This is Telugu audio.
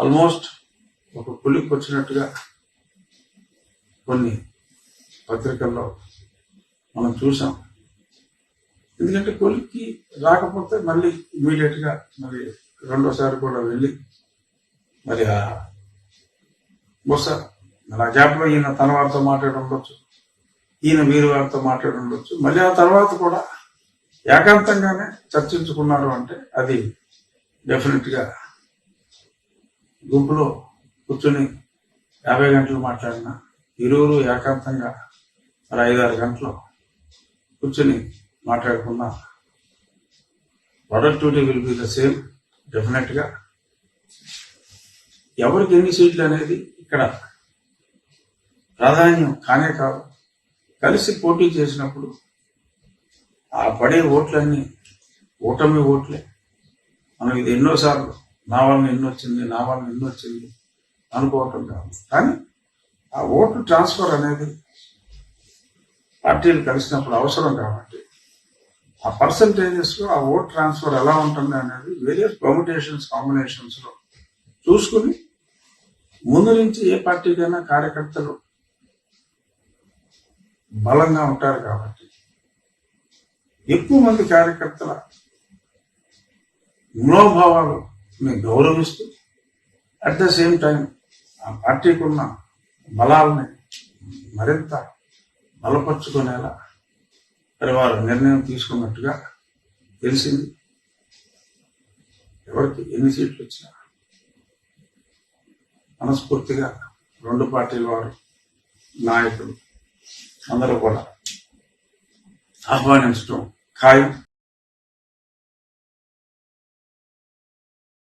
ఆల్మోస్ట్ ఒక పులికి వచ్చినట్టుగా కొన్ని పత్రికల్లో మనం చూసాం. ఎందుకంటే కొలిక్కి రాకపోతే మళ్ళీ ఇమీడియట్గా మరి రెండోసారి కూడా వెళ్ళి మరి ఆ బహుశా మరి ఆ ఈయన తన వారితో మాట్లాడి ఉండొచ్చు. ఈయన వీరి వారితో మాట్లాడి ఉండొచ్చు. మళ్ళీ ఆ తర్వాత కూడా ఏకాంతంగానే చర్చించుకున్నారు అంటే అది డెఫినెట్గా గుంపులో కూర్చొని యాభై గంటలు మాట్లాడిన ఇరువురు ఏకాంతంగా మరి ఐదారు గంటలు కూర్చొని మాట్లాడుకున్న. Productivity will be the same డెఫినెట్గా ఎవరికి ఎన్ని సీట్లు అనేది ఇక్కడ ప్రాధాన్యం కానే కాదు. కలిసి పోటీ చేసినప్పుడు ఆ పడే ఓట్లన్నీ ఓటమి ఓట్లే. మనం ఇది ఎన్నోసార్లు నా వల్ల ఎన్ని వచ్చింది నా వల్ల ఎన్ని వచ్చింది అనుకోవటం కాదు. కానీ ఆ ఓటు ట్రాన్స్ఫర్ అనేది పార్టీలు కలిసినప్పుడు అవసరం కాబట్టి ఆ పర్సంటేజెస్లో ఆ ఓట్ ట్రాన్స్ఫర్ ఎలా ఉంటుంది అనేది వేరియస్ పర్ముటేషన్స్ కాంబినేషన్స్లో చూసుకుని ముందు నుంచి ఏ పార్టీకైనా కార్యకర్తలు బలంగా ఉంటారు కాబట్టి ఎక్కువ మంది కార్యకర్తల మేము గౌరవిస్తూ అట్ ద సేమ్ టైం ఆ పార్టీకి ఉన్న బలాలని మరింత బలపరుచుకునేలా మరి వారు నిర్ణయం తీసుకున్నట్టుగా తెలిసింది. ఎవరికి ఎన్ని సీట్లు వచ్చినా మనస్ఫూర్తిగా రెండు పార్టీల వారు నాయకులు అందరూ కూడా ఆహ్వానించడం ఖాయం.